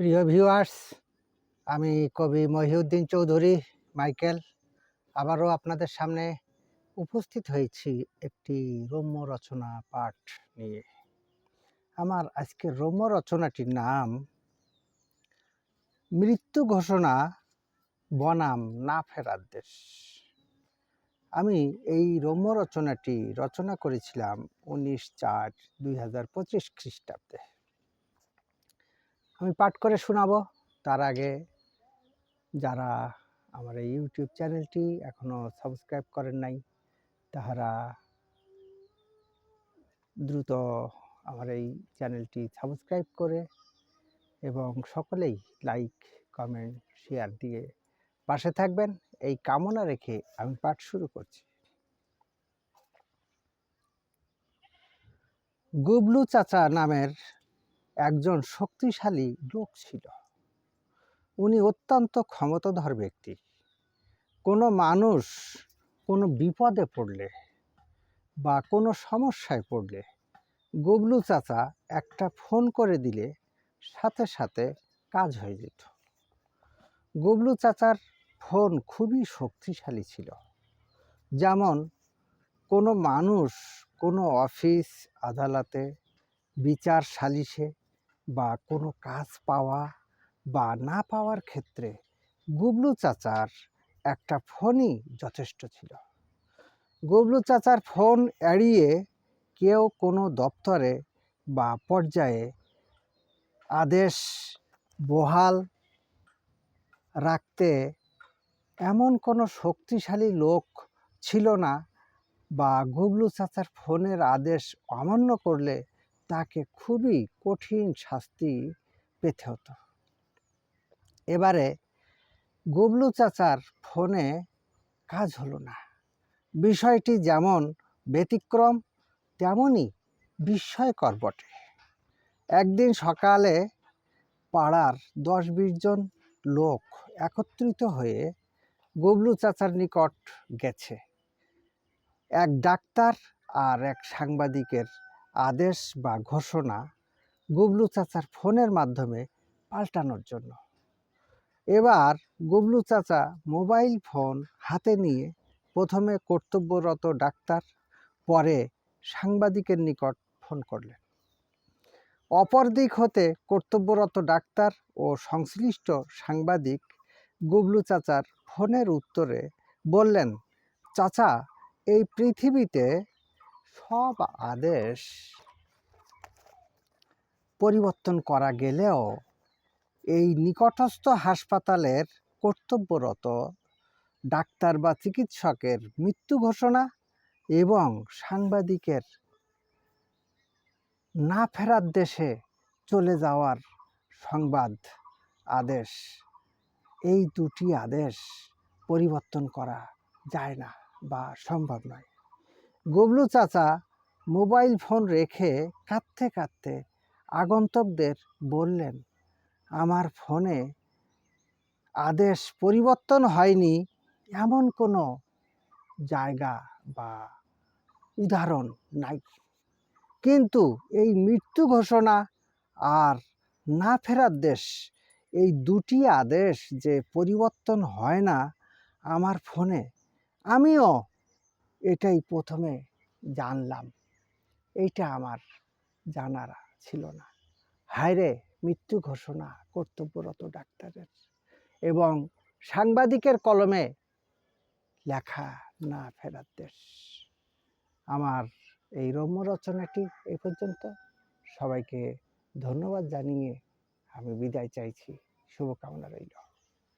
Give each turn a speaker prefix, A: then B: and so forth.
A: প্রিয় ভিউয়ার্স আমি কবি মহিউদ্দিন চৌধুরী, মাইকেল। আবারও আপনাদের সামনে উপস্থিত হয়েছি একটি রম্য রচনা পাঠ নিয়ে। আমার আজকের রম্য রচনাটির নাম, মৃত্যু ঘোষণা, বনাম না ফেরার দেশ। আমি এই রম্য রচনাটি রচনা করেছিলাম উনিশ চার দুই হাজার পঁচিশ খ্রিস্টাব্দে। আমি পাঠ করে শোনাবো। তার আগে যারা আমার এই ইউটিউব চ্যানেলটি এখনও সাবস্ক্রাইব করেন নাই, তাহারা দ্রুত আমার এই চ্যানেলটি সাবস্ক্রাইব করে এবং সকলেই লাইক, কমেন্ট, শেয়ার দিয়ে পাশে থাকবেন। এই কামনা রেখে আমি পাঠ শুরু করছি। গুবলু চাচা নামের একজন শক্তিশালী লোক ছিল। উনি অত্যন্ত ক্ষমতাধর ব্যক্তি। কোনো মানুষ কোনো বিপদে পড়লে বা কোনো সমস্যায় পড়লে গুবলু চাচা একটা ফোন করে দিলে সাথে সাথে কাজ হয়ে যেত। গুবলু চাচার ফোন খুবই শক্তিশালী ছিল। যেমন কোনো মানুষ কোনো অফিস, আদালতে বিচার সালিশে বা কোনো কাজ পাওয়া বা না পাওয়ার ক্ষেত্রে গুবলু চাচার একটা ফোনই যথেষ্ট ছিল। গুবলু চাচার ফোন এড়িয়ে কেউ কোনো দপ্তরে বা পর্যায়ে আদেশ বহাল রাখতে এমন কোনো শক্তিশালী লোক ছিল না বা গুবলু চাচার ফোনের আদেশ অমান্য করলে তাকে খুবই কঠিন শাস্তি পেতে হতো। এবারে গুবলু চাচার ফোনে কাজ হলো না। বিষয়টি যেমন ব্যতিক্রম, তেমনই বিস্ময়কর বটে। একদিন সকালে পাড়ার দশ বিশ জন লোক একত্রিত হয়ে গুবলু চাচার নিকট গেছে। এক ডাক্তার আর এক সাংবাদিকের আদেশ বা ঘোষণা গুবলু চাচার ফোনের মাধ্যমে পাল্টানোর জন্য। এবার গুবলু চাচা মোবাইল ফোন হাতে নিয়ে প্রথমে কর্তব্যরত ডাক্তার, পরে সাংবাদিকের নিকট ফোন করলেন। অপরদিক হতে কর্তব্যরত ডাক্তার ও সংশ্লিষ্ট সাংবাদিক গুবলু চাচার ফোনের উত্তরে বললেন, চাচা, এই পৃথিবীতে সব আদেশ পরিবর্তন করা গেলেও এই নিকটস্থ হাসপাতালের কর্তব্যরত ডাক্তার বা চিকিৎসকের মৃত্যু ঘোষণা এবং সাংবাদিকের না ফেরার দেশে চলে যাওয়ার সংবাদ আদেশ, এই দুটি আদেশ পরিবর্তন করা যায় না বা সম্ভব নয়। গবলু চাচা মোবাইল ফোন রেখে কাঁদতে কাঁদতে আগন্তকদের বললেন, আমার ফোনে আদেশ পরিবর্তন হয়নি এমন কোনো জায়গা বা উদাহরণ নাই। কিন্তু এই মৃত্যু ঘোষণা আর না ফেরার দেশ, এই দুটি আদেশ যে পরিবর্তন হয় না আমার ফোনে, আমিও এটাই প্রথমে জানলাম। এইটা আমার জানার ছিল না। হায়রে, মৃত্যু ঘোষণা কর্তব্যরত ডাক্তারের। এবং সাংবাদিকের কলমে লেখা না ফেরার দেশ। আমার এই রম্য রচনাটি এ পর্যন্ত। সবাইকে ধন্যবাদ জানিয়ে আমি বিদায় চাইছি। শুভকামনা রইল।